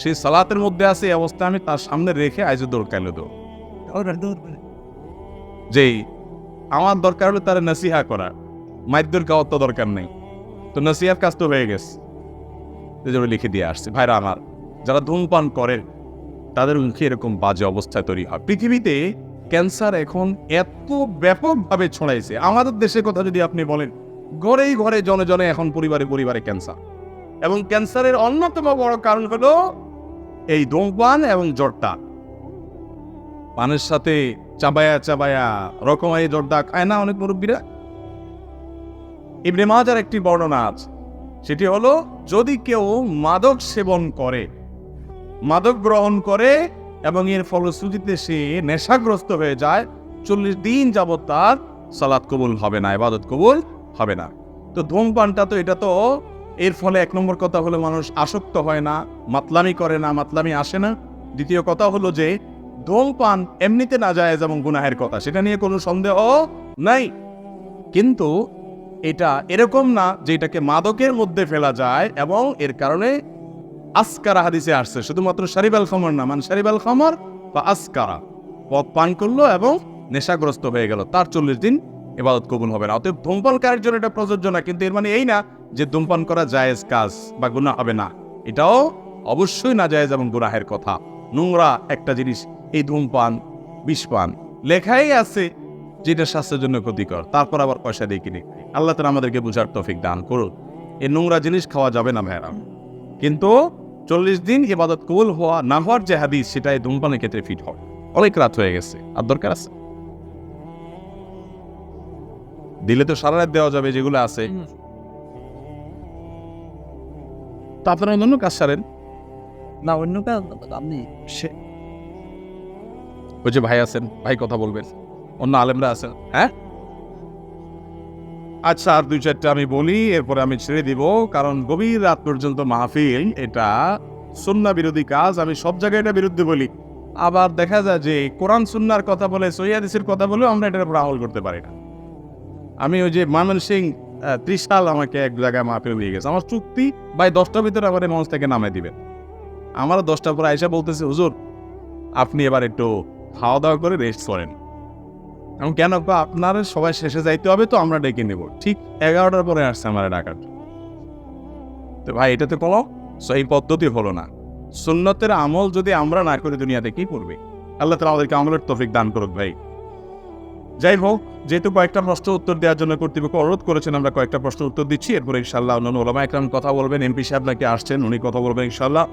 সেই সালাতের মধ্যে আছে এই অবস্থা আমি তার সামনে রেখে আইজো দৌড় কাইলো দৌড় যেই আমার দরকার হলো তার নসিহা করা মাইদ্যর খাওয়ার তো দরকার নেই। তো নসিহার কাজ তো হয়ে গেছে। জন্য লিখে দিয়ে আসছে ভাইরা আমার যারা ধূমপান করেন তাদের মুখে এরকম বাজে অবস্থায় তৈরি হয়। পৃথিবীতে ক্যান্সার এখন এত ব্যাপকভাবে ছড়াইছে। আমাদের দেশের কথা যদি আপনি বলেন ঘরেই ঘরে জনে জনে এখন পরিবারে পরিবারে ক্যান্সার। এবং ক্যান্সারের অন্যতম বড় কারণ হলো এই ধূমপান এবং জর্দা। পানের সাথে চাবায়া চাবায়া রকমারি জর্দা খায় না অনেক মুরব্বীরা। ইবনে মাজার একটি বর্ণনা আছে, সেটি হলো, যদি কেউ মাদক সেবন করে, মাদক গ্রহণ করে এবং এর ফলশ্রুতিতে সে নেশাগ্রস্ত হয়ে যায়, চল্লিশ দিন যাবৎ তার সালাদ কবুল হবে না, ইবাদত কবুল হবে না। তো ধূমপানটা তো, এটা তো এর ফলে এক নম্বর কথা হলো মানুষ আসক্ত হয় না, মাতলামি করে না, মাতলামি আসে না। দ্বিতীয় কথা হলো যে ধূমপান এমনিতে না যায় এবং গুনাহের কথা, সেটা নিয়ে কোনো সন্দেহ নাই। কিন্তু এটা এরকম না যে এটাকে মাদকের মধ্যে ফেলা যায় এবং এর কারণে আসকারা হাদিসে আসছে। শুধুমাত্র সারিবাল খমর না মানে সারিবাল খমর বা আসকারা। পথ পান করল এবং নেশাগ্রস্ত হয়ে গেল। তার চল্লিশ দিন এবাদত কবুল হবে না। অতএব ধূমপানকারীর জন্য এটা প্রযোজ্য না, কিন্তু এর মানে এই না যে ধূমপান করা জায়েজ কাজ বা গুনাহ হবে না। এটাও অবশ্যই না জায়েজ এবং গুনাহের কথা। নোংরা একটা জিনিস, এই ধূমপান বিষপান লেখাই আছে যেটা স্বাস্থ্যের জন্য ক্ষতিকর। তারপর আবার পয়সা দিয়ে কিনে। আল্লাহ তালা আমাদেরকে বুঝার তৌফিক দান করুন। এই নোংরা জিনিস খাওয়া যাবে না ভাইরা কিন্তু চল্লিশ দিন ইবাদত কবুল হওয়া না হওয়ার যে হাদিস সেটা এই ধূমপানের ক্ষেত্রে ফিট হয়। অনেক রাত হয়ে গেছে। আর দরকার আছে? দিলে তো সারা রাত দেওয়া যাবে যেগুলো আছে। তো আপনারা অন্য কাজ সারেন। না অন্য কাজ আপনি সে- ওই যে ভাই আছেন ভাই কথা বলবেন। অন্য আলেমরা আছেন। হ্যাঁ? আচ্ছা আর দুই চারটা আমি বলি এরপরে আমি ছেড়ে দিব কারণ গভীর রাত পর্যন্ত মাহফিল এটা সুন্না বিরোধী কাজ আমি সব জায়গায় এটা বিরুদ্ধে বলি। আবার দেখা যায় যে কোরআন সুন্নার কথা বলে সৈয়াদিসের কথা বলেও আমরা এটার উপর আমল করতে পারি না। আমি ওই যে মামন সিং ত্রিশাল আমাকে এক জায়গায় মাহফিল দিয়ে গেছে। আমার চুক্তি ভাই দশটার ভিতরে আমার মঞ্চ থেকে নামে দিবেন আমার দশটার পর আইসা বলতেছে, হুজুর, আপনি এবার একটু খাওয়া দাওয়া করে রেস্ট করেন। এবং কেন আপনার সবাই শেষে যাইতে হবে তো, আমরা ডেকে নেব। ঠিক এগারোটার পরে আসছে আমার ডাকার তো ভাই, এটা তো কোনো সেই পদ্ধতি হলো না। সুন্নতের আমল যদি আমরা না করি দুনিয়াতে, কি করবে? আল্লাহ তালা আমাদেরকে আমলের তফিক দান করুক ভাই। যাই হোক, যেহেতু কয়েকটা প্রশ্ন উত্তর দেওয়ার জন্য কর্তৃপক্ষ অনুরোধ করেছেন, আমরা কয়েকটা প্রশ্ন উত্তর দিচ্ছি। এরপরে ইনশাল্লাহ অন্যান্য ওলামা একরাম কথা বলবেন, এমপি সাহেব নাকি আসছেন, উনি কথা বলবেন ইনশাল্লাহ